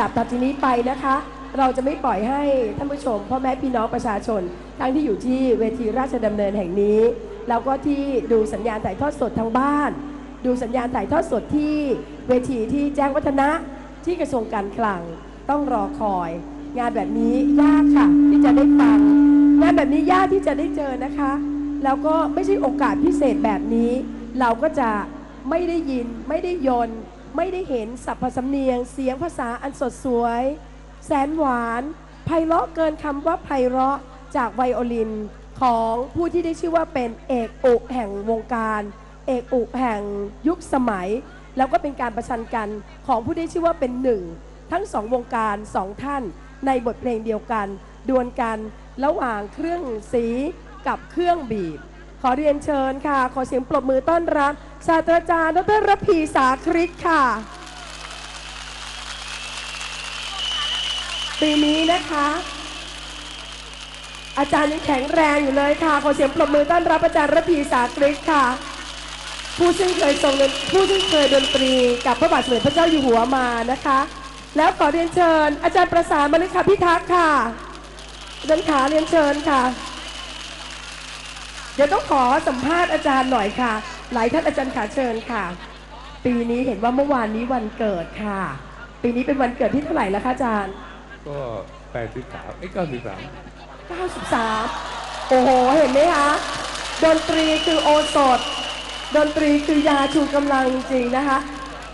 ดับต่อทีนี้ไปนะคะ เราจะไม่ปล่อยให้ท่านผู้ชมพ่อแม่พี่น้องประชาชน ทั้งที่อยู่ที่เวทีราชดำเนินแห่งนี้ แล้วก็ที่ดูสัญญาณถ่ายทอดสดทางบ้าน ดูสัญญาณถ่ายทอดสดที่เวทีที่แจ้งวัฒนะที่กระทรวงการคลังต้องรอคอย งานแบบนี้ยากค่ะ ที่จะได้ฟัง งานแบบนี้ยากที่จะได้เจอนะคะ แล้วก็ไม่ใช่โอกาสพิเศษแบบนี้ เราก็จะไม่ได้ยินไม่ได้ยน ไม่ได้เห็นสัพพสำเนียง เสียงภาษาอันสดสวย แสนหวานไพเราะเกินคำว่าไพเราะจากไวโอลินของผู้ที่ได้ชื่อว่าเป็นเอกอุแห่งวงการ เอกอุแห่งยุคสมัย แล้วก็เป็นการประชันกันของผู้ที่ชื่อว่าเป็นหนึ่งทั้งสองวงการสองท่านในบทเพลงเดียวกัน ดวลกันระหว่างเครื่องสีกับเครื่องบีบ ขอเรียนเชิญค่ะ ขอเสียงปรบมือต้อนรับศาสตราจารย์ดรระพีสาคริตค่ะ ปีนี้นะคะ อาจารย์ยังแข็งแรงอยู่เลยค่ะ ขอเสียงปรบมือต้อนรับอาจารย์ระพีสาคริตค่ะ ผู้ซึ่งเคยทรงผู้ซึ่งเคยดนตรีกับพระบาทสมเด็จพระเจ้าอยู่หัวมานะคะ แล้วขอเรียนเชิญ อาจารย์ประสานมาเลยค่ะพิทักษ์ค่ะอาจารย์ขาเรียนเชิญค่ะ ดี๋ยวต้องขอสัมภาษณ์อาจารย์หน่อยค่ะ หลายท่านอาจารย์ขาเชิญค่ะ ปีนี้เห็นว่าเมื่อวานนี้วันเกิดค่ะ ปีนี้เป็นวันเกิดที่เท่าไหร่แล้วคะอาจารย์ ก็แปดสิบสามไอ้เก้าสิบสาม93โอ้โห เห็นไหมคะ ดนตรีคือโอสถ ดนตรีคือยาชูกำลังจริงๆนะคะ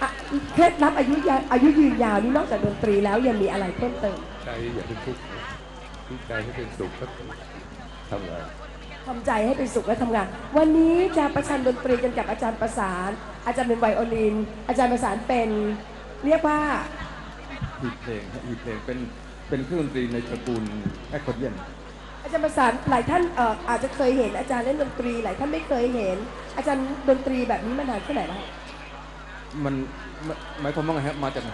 อะเคล็ดลับอายุยาอายุยืนยาวนี่นอกจากดนตรีแล้วยังมีอะไรเพิ่มเติม ใจอย่าเป็นทุกข์นะทุกข์ใจให้เป็นสุขก็ทำงาน ทำใจให้เป็นสุขและทำงาน วันนี้จะประชันดนตรีกันกับอาจารย์ประสาน อาจารย์เป็นไวโอลิน อาจารย์ประสานเป็น เรียกว่าหีบเพลงฮะหีบเพลงเป็นเป็นเครื่องดนตรีในตระกูลแอคคอร์เดียนอาจารย์ประสานหลายท่านเอ่ออาจจะเคยเห็นอาจารย์เล่นดนตรีหลายท่านไม่เคยเห็น อาจารย์ดนตรีแบบนี้มานานแค่ไหนแล้วคะมันหมายหมายความว่าไงฮะมาจากไหน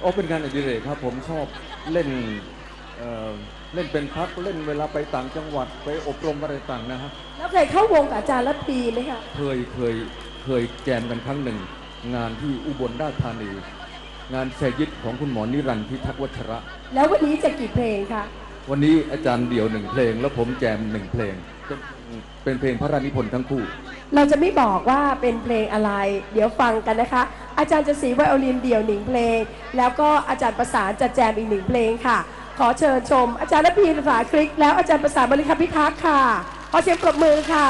โอ้เป็นงานอดิเรกครับ ผมชอบเล่น เอ่อเล่นเป็นพักเล่นเวลาไปต่างจังหวัดไปอบรมอะไรต่างนะครับแล้วเคยเข้าวงกับอาจารย์ละปีไหมคะเคยเคยเคยแจมกันครั้งหนึ่ง งานที่อุบลราชธานี งานแซยิตของคุณหมอนิรันดร์พิทักษ์วัชระ แล้ววันนี้จะกี่เพลงคะวันนี้อาจารย์เดี่ยวหนึ่งเพลง แล้วผมแจมหนึ่งเพลงเป็นเพลงพระราชนิพนธ์ทั้งคู่ เราจะไม่บอกว่าเป็นเพลงอะไร เดี๋ยวฟังกันนะคะ อาจารย์จะสีไวโอลินเดี่ยวหนึ่งเพลง แล้วก็อาจารย์ประสานจะแจมอีกหนึ่งเพลงค่ะ ขอเชิญชม อาจารย์ระพีภาษาคลิก แล้วอาจารย์ประสาบริคพิทักษ์ค่ะ ขอเสียงปรบมือค่ะ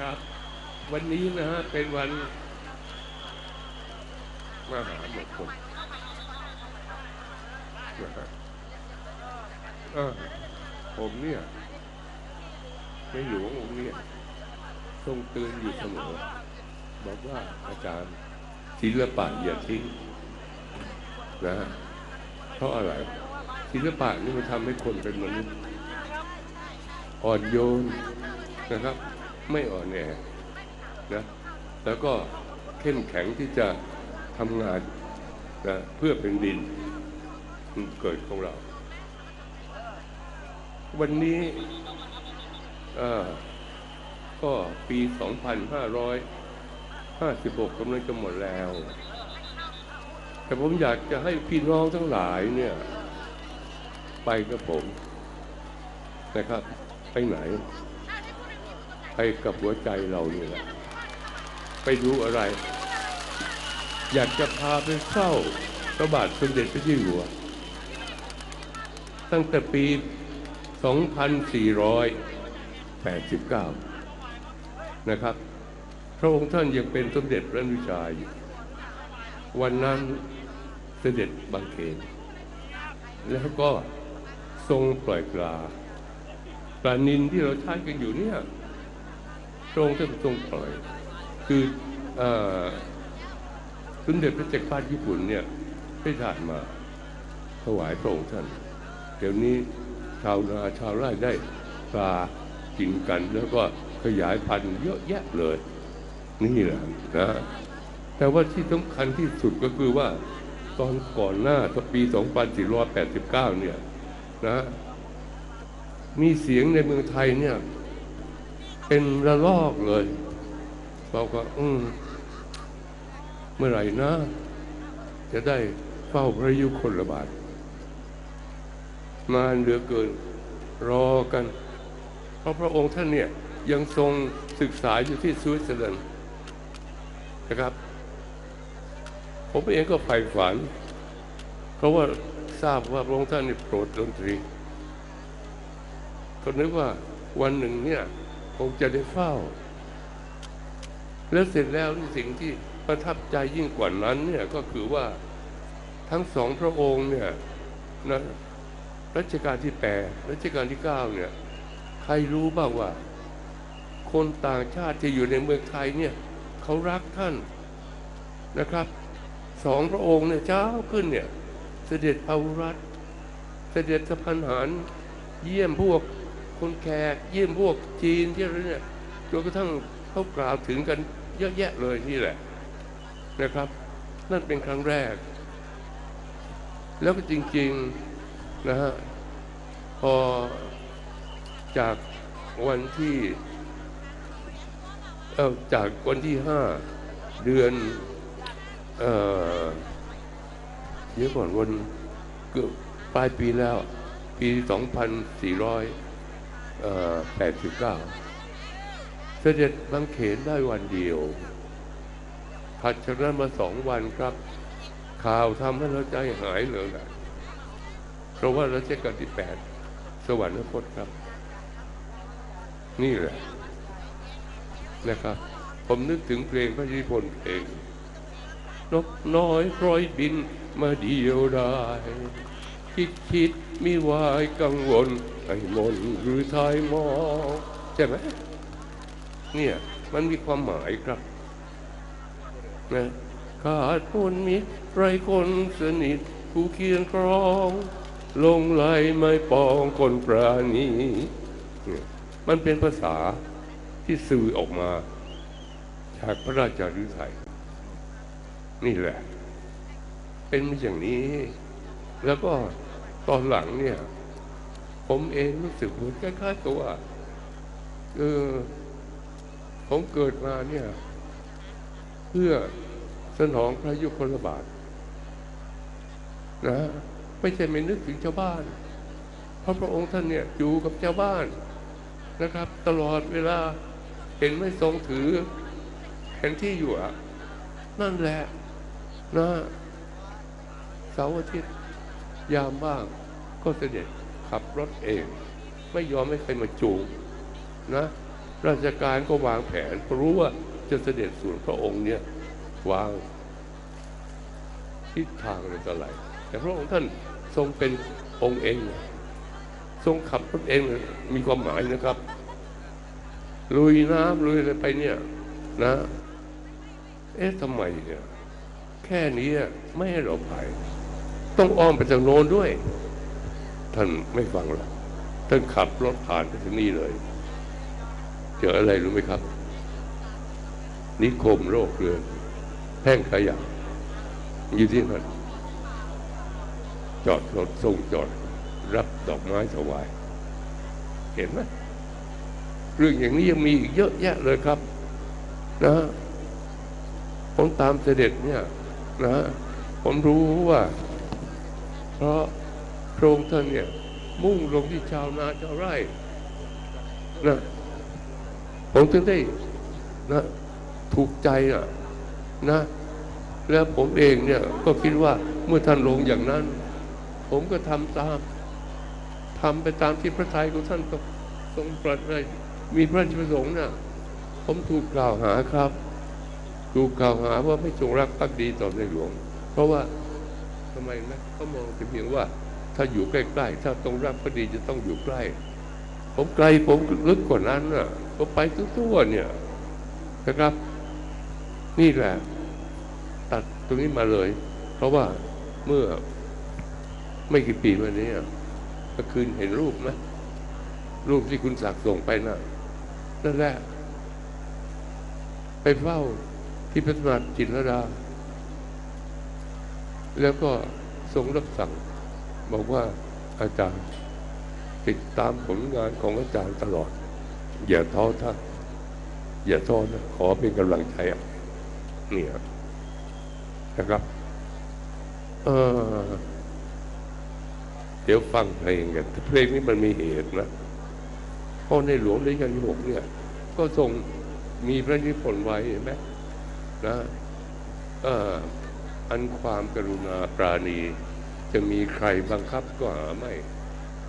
ครับ วันนี้นะฮะเป็นวันมหามงคลนะฮะเออผม เนี่ยในหลวงองค์เนี่ยทรงเตือนอยู่เสมอบอกว่าอาจารย์ศิลปะอย่าทิ้งนะฮะเพราะอะไรศิลปะนี่มันทำให้คนเป็นมนุษย์อ่อนโยนนะครับ ไม่อ่อนแอนะแล้วก็เข้มแข็งที่จะทำงานนะเพื่อเป็นดินเกิดของเรา วันนี้เอ่อก็ปี 2556กำลังจะหมดแล้ว แต่ผมอยากจะให้พี่น้องทั้งหลายเนี่ย ไปกับผมนะครับ ไปไหน ไปกับหัวใจเราเนี่ยแหละไปดูอะไร อยากจะพาไปเข้าพระบาทสมเด็จพระเจ้าอยู่หัว ตั้งแต่ปี 2489 นะครับ พระองค์ท่านยังเป็นสมเด็จพระนุชาอยู่ วันนั้นเสด็จบางเขนแล้วก็ทรงปล่อยปลาปลานินที่เราใช้กันอยู่เนี่ยพระองค์ท่านทรงปล่อย คืออสมเด็จพระเจักรพรรดิญี่ปุ่นเนี่ยได้ทานมาถวายพระองค์ท่าน เดี๋ยวนี้ ชาวนาชาวไร่ได้ปลากินกัน แล้วก็ขยายพันธุ์เยอะแยะเลย นี่แหละนะแต่ว่าที่สำคัญที่สุดก็คือว่า ตอนก่อนหน้าปี 2489 เนี่ยนะมีเสียงในเมืองไทยเนี่ย เป็นระลอกเลยบอกว่าอืมเมื่อไหร่นะ จะได้เฝ้าพระยุคลบาท นานเหลือเกินรอกัน เพราะพระองค์ท่านเนี่ยยังทรงศึกษาอยู่ที่สวิตเซอร์แลนด์นะครับ ผมเองก็ใฝ่ฝัน เพราะว่าทราบว่าพระองค์ท่านนี่โปรดดนตรี ก็นึกว่าวันหนึ่งเนี่ยคงจะได้เฝ้า แล้วเสร็จแล้วสิ่งที่ประทับใจยิ่งกว่านั้นเนี่ยก็คือว่าทั้งสองพระองค์เนี่ยนะ รัชกาลที่แปดรัชกาลที่เก้าเนี่ยใครรู้บ้างว่า คนต่างชาติที่อยู่ในเมืองไทยเนี่ยเขารักท่านนะครับสองพระองค์เนี่ยเช้าขึ้นเนี่ยเสด็จพาวุรัตเสด็จสะพานหารเยี่ยมพวกคนแขกเยี่ยมพวกจีนที่อะไรเนี่ยจนกระทั่งเขากล่าวถึงกันเยอะแยะเลยนี่แหละนะครับ นั่นเป็นครั้งแรก แล้วก็จริง ๆ นะฮะพอจากวันที่เอ่อจากวันที่ห้าเดือนเอ่อเดี๋ยวก่อนวันเกือบปลายปีแล้ว ปี 2489 เสด็จบางเขนได้วันเดียวถัดจากนั้นมาสองวันครับ ข่าวทำให้เราใจหายเลยแหละ ราะว่ารัชกาลที่แปดสวรรคตครับ นี่แหละนะครับ ผมนึกถึงเพลงพระนิพนธ์เพลงนกน้อยคล้อยบินมาเดียวได้คิดคิดมีวายกังวลไอ้มนหรือทายมองใช่ไหมเนี่ยมันมีความหมายครับนะขาดคนมิตรไรคนสนิทผู้เคียงครอง ลงไหลไม่ปองคนปราณีเนี่ยมันเป็นภาษาที่สื่อออกมาจากพระราชาฤทัยนี่แหละ เป็นอย่างนี้ แล้วก็ตอนหลังเนี่ย ผมเองรู้สึกเหมือนคล้ายๆตัวเออผมเกิดมาเนี่ย เพื่อสนองพระยุคลบาทนะ ไม่ใช่ไม่นึกถึงชาวบ้าน เพราะพระองค์ท่านเนี่ยอยู่กับชาวบ้านนะครับ ตลอดเวลาเห็นไม่ทรงถือแผนที่อยู่อะนั่นแหละนะเสาร์อาทิตย์ยามบ้างก็เสด็จขับรถเอง ไม่ยอมให้ใครมาจูงนะราชการก็วางแผนเพราะรู้ว่าจะเสด็จสู่พระองค์เนี่ยวางทิศทางอะไรต่ออะไรแต่พระองค์ท่าน ทรงเป็นองค์เอง ทรงขับรถเองมีความหมายนะครับ ลุยน้ำลุยอะไรไปเนี่ยนะ เอ๊ะทำไมเนี่ยแค่นี้ไม่ให้เราไป ต้องอ้อมไปทางโน้นด้วย ท่านไม่ฟังหรอกท่านขับรถผ่านไปถึงนี่เลยเจออะไรรู้ไหมครับ นิคมโรคเรือนแห้งขยะอยู่ที่นั่น จอดรถส่งจอด รับดอกไม้ถวาย เห็นไหมเรื่องอย่างนี้ยังมีอีกเยอะแยะเลยครับ นะผมตามเสด็จเนี่ยนะผมรู้ว่า เพราะพระองค์ท่านเนี่ย มุ่งลงที่ชาวนาชาวไร่นะผมถึงได้นะถูกใจอะนะ แล้วผมเองเนี่ยก็คิดว่าเมื่อท่านลงอย่างนั้น ผมก็ทำตามทำไปตามที่พระทัยของท่านทรงปรัสเลยมีพระราชประสงค์น่ะผมถูกกล่าวหาครับ ถูกกล่าวหาว่าไม่จงรักภักดีต่อในหลวง เพราะว่าทำไมนะเขามองแต่เพียงว่า ถ้าอยู่ใกล้ๆถ้าตรงรักภักดีจะต้องอยู่ใกล้ ผมไกลผมลึกกว่านั้นน่ะผมไปทั่วๆเนี่ยนะครับ นี่แหละ ตัดตรงนี้มาเลย เพราะว่าเมื่อ ไม่กี่ปีมานี้เมื่อคืนเห็นรูปไหมรูปที่คุณศักดิ์ส่งไปน่ะนั่นแหละ ไปเฝ้าที่พระสมเด็จจิตรดา แล้วก็ทรงรับสั่ง บอกว่าอาจารย์ ติดตามผลงานของอาจารย์ตลอด อย่าท้อท่าอย่าท้อนะขอเป็นกำลังใจเนี่ยนะครับ เออ เดี๋ยวฟังเพลงกันเพลงนี้มันมีเหตุนะเพราะในหลวงรัชกาลที่หกเนี่ย ก็ทรงมีพระนิพนธ์ไว้เห็นไหมนะอ่ออันความกรุณาปราณี จะมีใครบังคับก็หาไม่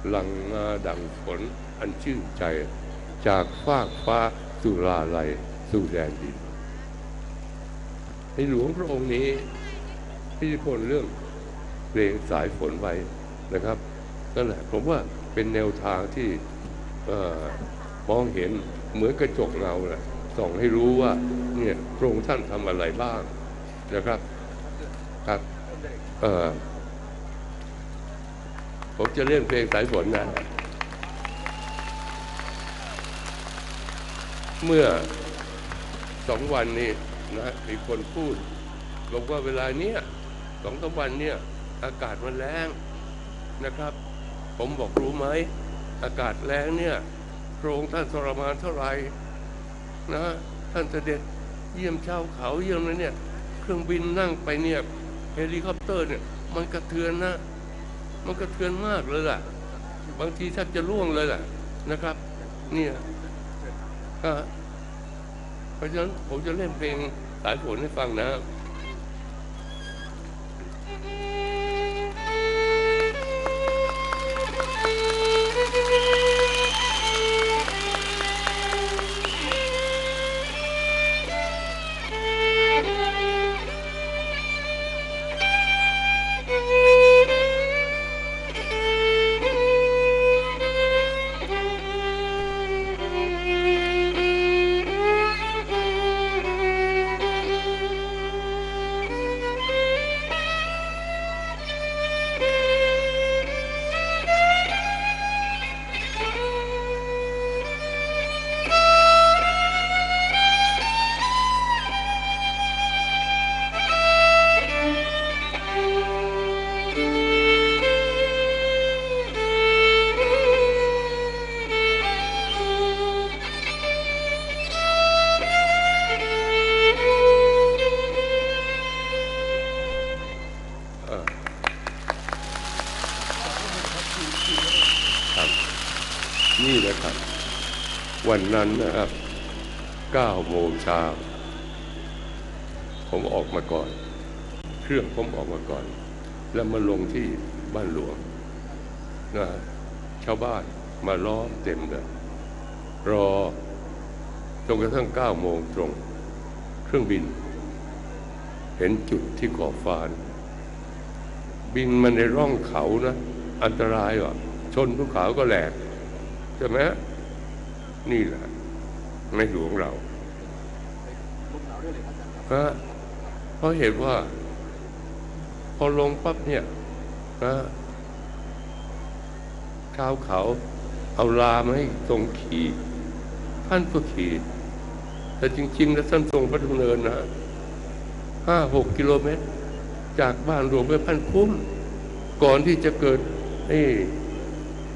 หลังมาดังฝนอันชื่นใจ จากฟากฟ้าสุราลัยสู่แดนดินในหลวงพระองค์นี้พิพนธ์เรื่องเพลงสายฝนไว้ นะครับนั่นแหละผมว่าเป็นแนวทางที่มองเห็นเหมือนกระจกเงาแหละส่องให้รู้ว่าเนี่ยพระองค์ท่านทำอะไรบ้างนะครับครับผมจะเล่นเพลงสายฝนนะ เมื่อสองวันนี้นะมีคนพูดบอกว่าเวลาเนี้ยสองสามวันเนี่ยอากาศมันแรง นะครับ ผมบอกรู้ไหม อากาศแรงเนี่ยพระองค์ท่านทรมานเท่าไหร่นะท่านเสด็จเยี่ยมชาวเขาเยี่ยมอะไรเนี่ยเครื่องบินนั่งไปเนี่ยเฮลิคอปเตอร์เนี่ยมันกระเทือนนะ มันกระเทือนมากเลยล่ะ บางทีแทบจะร่วงเลยล่ะนะครับเนี่ยเพราะฉะนั้นผมจะเล่นเพลงสายฝนให้ฟังนะ วันนั้นนะครับ9โมงเช้าผมออกมาก่อน เครื่องผมออกมาก่อน แล้วมาลงที่บ้านหลวงนะชาวบ้านมาล้อมเต็มเลยรอจนกระทั่ง9โมงตรง เครื่องบิน เห็นจุดที่ขอบฟ้าบินมาในร่องเขานะ อันตรายว่ะชนภูเขาก็แหลกใช่ไหม นี่แหละในหลวงเราฮะเพราะเห็นว่า พอลงปั๊บเนี่ยนะชาวเขาเอาลามาให้ทรงขี่ท่านก็ขี่ แต่จริง ๆ แล้วท่านทรงพระดำเนินนะห้าหกกิโลเมตร จากบ้านหลวงไปพันคุ้ม ก่อนที่จะเกิดไอ้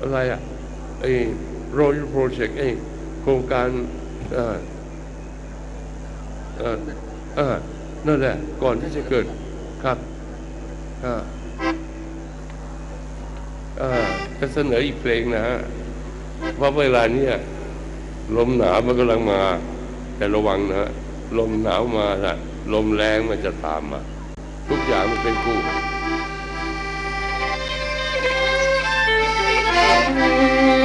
อะไรอะไอ้ Royal Project ไอ้าอ่าอ่านั่นแหละก่อนที่จะเกิดครับอ่าอ่าจะเสนออีกเพลงนะฮะว่าเวลานี้ลมหนาวมันกำลังมา แต่ระวังนะฮะลมหนาวมานะลมแรงมันจะตามมาทุกอย่างมันเป็นคู่ Thank you.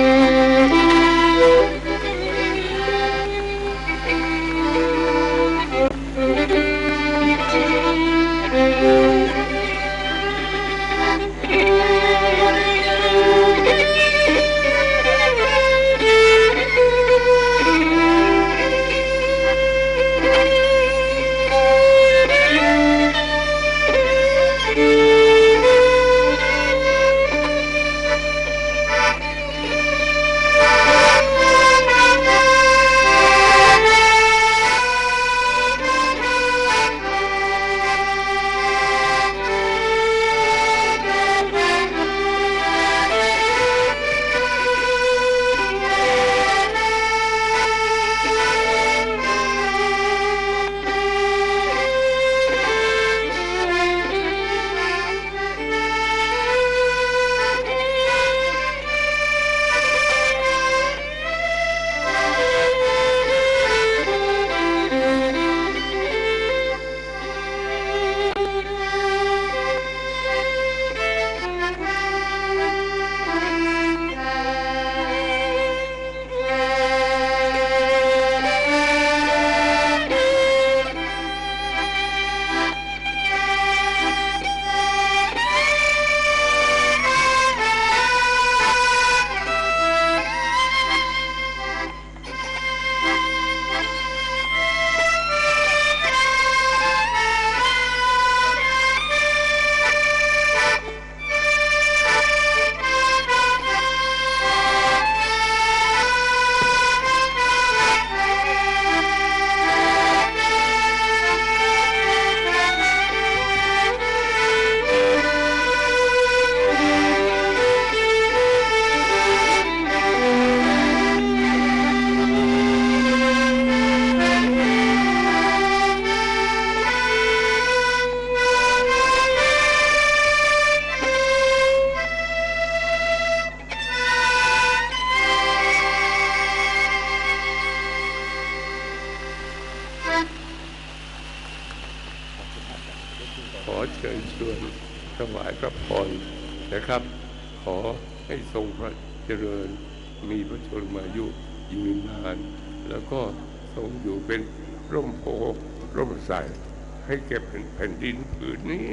ให้แก่แผ่นดินผืนนี้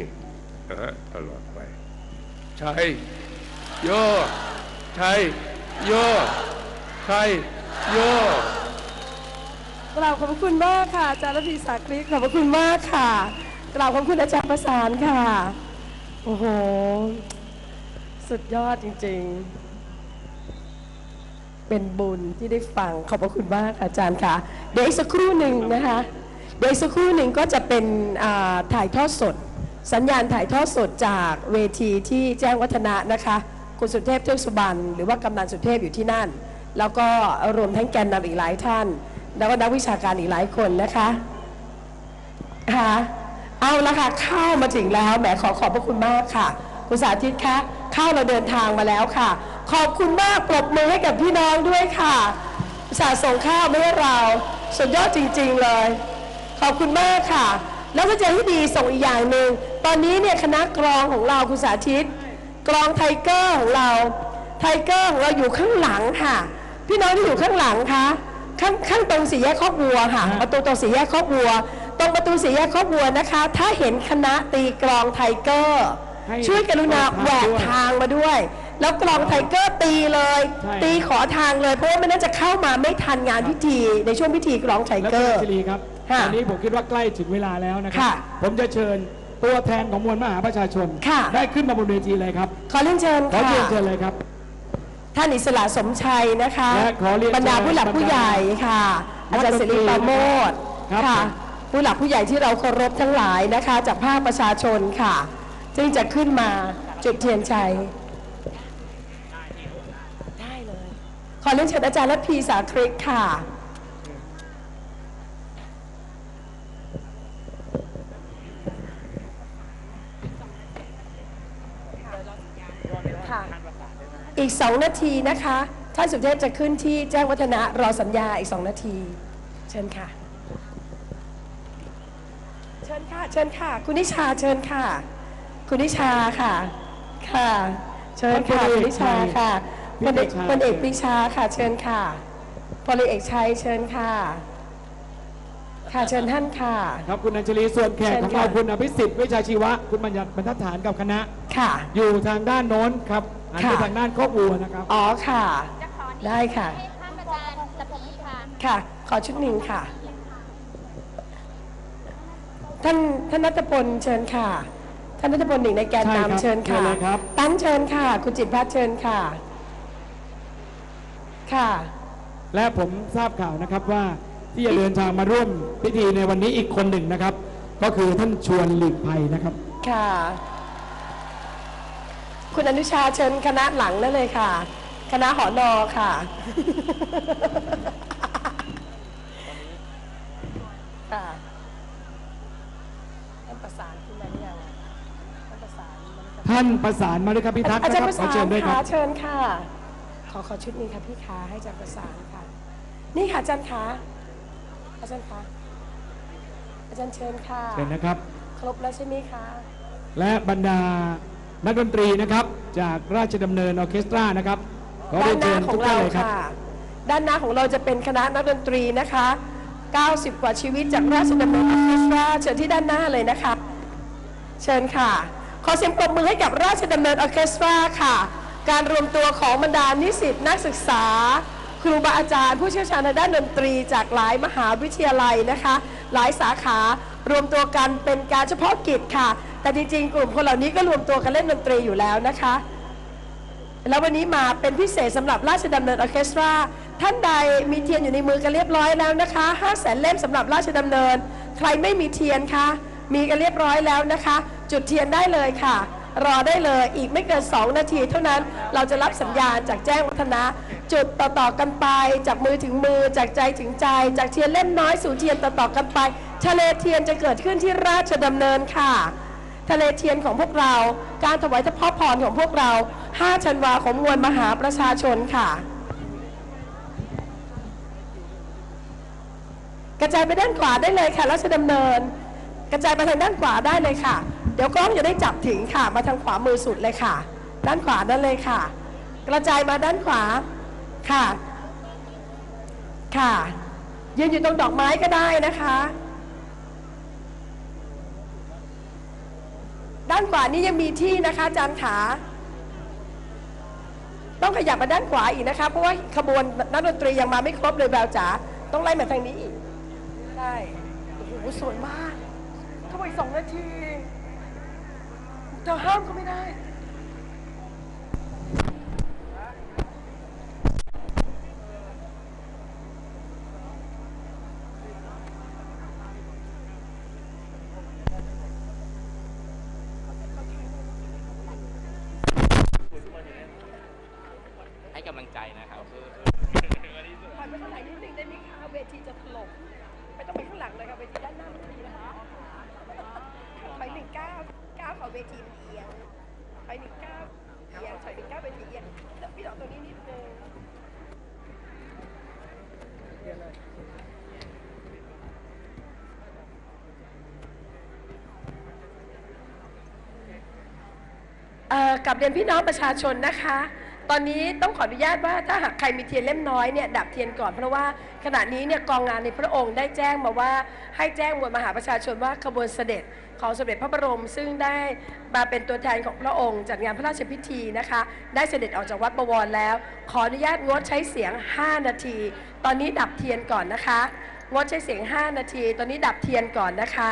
นะฮะตลอดไปชัยย่อชัยย่อชัยย่อกราบขอบพระคุณมากค่ะอาจารย์ระพีสากริกขอบพระคุณมากค่ะกราบขอบคุณอาจารย์ประสานค่ะ โอ้โห สุดยอดจริง ๆ เป็นบุญที่ได้ฟังขอบพระคุณมากค่ะอาจารย์ค่ะ เดี๋ยวอีกสักครู่หนึ่งนะคะ เดี๋ยวสักครู่หนึ่งก็จะเป็นถ่ายทอดสด สัญญาณถ่ายทอดสดจากเวทีที่แจ้งวัฒนะนะคะคุณสุเทพเทือกสุบรรณหรือว่ากำนันสุเทพอยู่ที่นั่น แล้วก็รวมทั้งแกนนำอีกหลายท่าน แล้วก็นักวิชาการอีกหลายคนนะคะค่ะเอาละค่ะเข้ามาถึงแล้วแหมขอขอบพระคุณมากค่ะ คุณสาธิตคะเข้าเราเดินทางมาแล้วค่ะ ขอบคุณมากปรบมือให้กับพี่น้องด้วยค่ะสาส่งข้าวไมาให้เราสุดยอดจริง ๆ เลย ขอบคุณมากค่ะ แล้วก็จะให้ดีส่งอีกอย่างหนึ่ง ตอนนี้เนี่ยคณะกรองของเราคุณสาธิต กรองไทเกอร์ของเรา ไทเกอร์ของเราอยู่ข้างหลังค่ะ พี่น้องที่อยู่ข้างหลังคะข้างข้างตรงสี่แยกคอกวัวค่ะ ประตูตรงสี่แยกคอกวัว ตรงประตูสี่แยกคอกวัวนะคะ ถ้าเห็นคณะตีกรองไทเกอร์ให้ช่วยกรุณาเปิดทางแหวกด้วยทางมาด้วย แล้วกรองไทเกอร์ตีเลยใช่ตีขอทางเลย เพราะว่าไม่นั้นจะเข้ามาไม่ทันงานพิธีในช่วงพิธีกรองไทแล้วเกก็อร์ชลี ครับค่ะ ตอนนี้ผมคิดว่าใกล้ถึงเวลาแล้วนะครัค่ะ ผมจะเชิญตัวแทนของมวลมหาประชาชน ค่ะ ได้ขึ้นมาบนเวทีเลยครับ ขอเรียนเชิญขอค่ะเรียนเชิญเลยครับ ท่านอิสระสมชัยนะคะ และขอเรียนบรรดาผู้หลักผู้ใหญ่ค่ะ อาจารย์เสรีปราโมทครับค่ะ ผม ผู้หลักผู้ใหญ่ที่เราเคารพทั้งหลายนะคะ จากภาคประชาชนค่ะ ซึ่งจะขึ้นมาจุดเทียนชัย ได้เลย ขอเรียนเชิญอาจารย์และพีสาคริกค่ะค่ะ อีก 2 นาทีนะคะ ท่านสุเทพจะขึ้นที่แจ้งวัฒนะรอสัญญาอีก 2 นาที เชิญค่ะ เชิญค่ะ เชิญค่ะ คุณนิชาเชิญค่ะ คุณนิชาค่ะ ค่ะ เชิญค่ะท่านพลคุณเอกนิชาค่ะพชัยลเอกพิพลเดชชาเอกปรีชาค่ะ เชิญค่ะพลเอกชัยเชิญค่ะ ค่ะเชิญท่านค่ะ ครับคุณอัญชลีส่วนแขกของเชิญค่ะเราคุณอภิสิทธิ์วิชาชีวะ คุณบัญญัติบรรทัดฐานกับคณะ ค่ะ อยู่ทางด้านโน้นครับหันไปค่ะ ทางด้านครอบวัวนะครับ อ๋อค่ะจะขออนุญาตได้ค่ะ ให้ท่านอาจารย์สถิตค่ะ ค่ะ ขอชุดหนึ่งค่ะ ท่านท่านนัทพลเชิญค่ะ ท่านนัทพลหนึ่งในแกนใช่ครับนำเชิญค่ะเชิญเลยครับ ตั้นเชิญค่ะ คุณจิตรพัฒน์เชิญค่ะ ค่ะ และผมทราบข่าวนะครับว่า ที่จะเดินทางมาร่วมพิธีในวันนี้อีกคนหนึ่งนะครับ ก็คือท่านชวนหลีกภัยนะครับ ค่ะ คุณอนุชาเชิญคณะหลังนั่นเลยค่ะ คณะหอนอค่ะ ค่ะท่านประสานขึ้นมาหรือยังท่านประสานมาหรือยังท่านประสานมาด้วยครับพิทักษ์อานะจารคย์รับประขอสาเชินญด้วยคค่ะรับเชิญค่ะ ขอขอชุดนี้ค่ะพี่ขาให้อาจารย์ประสานค่ะ นี่ค่ะอาจารย์คะ อาจารย์คะอาจารย์เชิญค่ะเชิญนะครับ ครบแล้วใช่ไหมคะ และบรรดานักดนตรีนะครับ จากราชดำเนินออร์เคสตรานะครับ ขอด้าเรียนนหเชิน้าญขอทุงกท่าเรานเลยครับ ค่ะ ด้านหน้าของเราจะเป็นคณะนักดนตรีนะคะ 90 กว่าชีวิตจากราชดำเนินออร์เคสตราเชิญที่ด้านหน้าเลยนะคะ เชิญค่ะ ขอเสียงปรบมือให้กับราชดำเนินออร์เคสตราค่ะ การรวมตัวของบรรดานิสิตนักศึกษา ครูบาอาจารย์ ผู้เชี่ยวชาญทางด้านดนตรีจากหลายมหาวิทยาลัยนะคะ หลายสาขารวมตัวกันเป็นการเฉพาะกิจค่ะ แต่จริงๆ กลุ่มคนเหล่านี้ก็รวมตัวกันเล่นดนตรีอยู่แล้วนะคะ แล้ววันนี้มาเป็นพิเศษสำหรับราชดำเนินออเคสตราท่านใดมีเทียนอยู่ในมือกันเรียบร้อยแล้วนะคะ5 0 0แสนเล่มสำหรับราชดำเนิน ใครไม่มีเทียนคะมีกันเรียบร้อยแล้วนะคะ จุดเทียนได้เลยค่ะ รอได้เลยอีกไม่เกิน 2 นาทีเท่านั้นเราจะรับสัญญาณจากแจ้งวัฒนะ จุดต่อๆกันไป จากมือถึงมือจากใจถึงใจ จากเทียนเล่มน้อยสู่เทียนต่อๆกันไป ทะเลเทียนจะเกิดขึ้นที่ราชดำเนินค่ะ ทะเลเทียนของพวกเรา การถวายทพพรของพวกเรา 5 ชันวาของมวลมหาประชาชนค่ะ กระจายไปด้านขวาได้เลยค่ะราชดำเนิน กระจายไปทางด้านขวาได้เลยค่ะ ดี๋ยวกล้องจะได้จับถึงค่ะ มาทางขวามือสุดเลยค่ะ ด้านขวานั่นเลยค่ะ กระจายมาด้านขวาค่ะ ค่ะ ยืนอยู่ตรงดอกไม้ก็ได้นะคะ ด้านขวานี้ยังมีที่นะคะอาจารย์ขาต้องขยับมาด้านขวาอีกนะคะ เพราะว่าขบวนนักดนตรียังมาไม่ครบเลยแววจ๋าต้องไล่มาทางนี้อีกใช่โอ้โหสวยมากเข้าไปสองนาที เธอห้ามก็ไม่ได้ ให้กำลังใจนะครับ ถอยไปข้างหลังนิดนึงได้ไหมคะเวทีจะถล่มไม่ต้องไปข้างหลังเลยค่ะเวทีด้านหน้าเวทีนะคะถอยหนึ่งเก้าเก้าขอเวทีมันเอียงถอยหนึ่งเก้าเอียงถอยหนึ่งเก้าเวทีเอียงแล้วพี่ดอกตัวนี้นิดนึง เอ่อกับเรียนพี่น้องประชาชนนะคะ ตอนนี้ต้องขออนุญาตว่าถ้าหากใครมีเทียนเล่มน้อยเนี่ยดับเทียนก่อนเพราะว่าขณะนี้เนี่ยกองงานในพระองค์ได้แจ้งมาว่าให้แจ้งมวลมหาประชาชนว่าขบวนเสด็จของสมเด็จพระบรม ซึ่งได้มาเป็นตัวแทนของพระองค์ จัดงานพระราชพิธีนะคะ ได้เสด็จออกจากวัดบวรแล้ว ขออนุญาตงดใช้เสียง 5 นาที ตอนนี้ดับเทียนก่อนนะคะ งดใช้เสียง 5 นาที ตอนนี้ดับเทียนก่อนนะคะ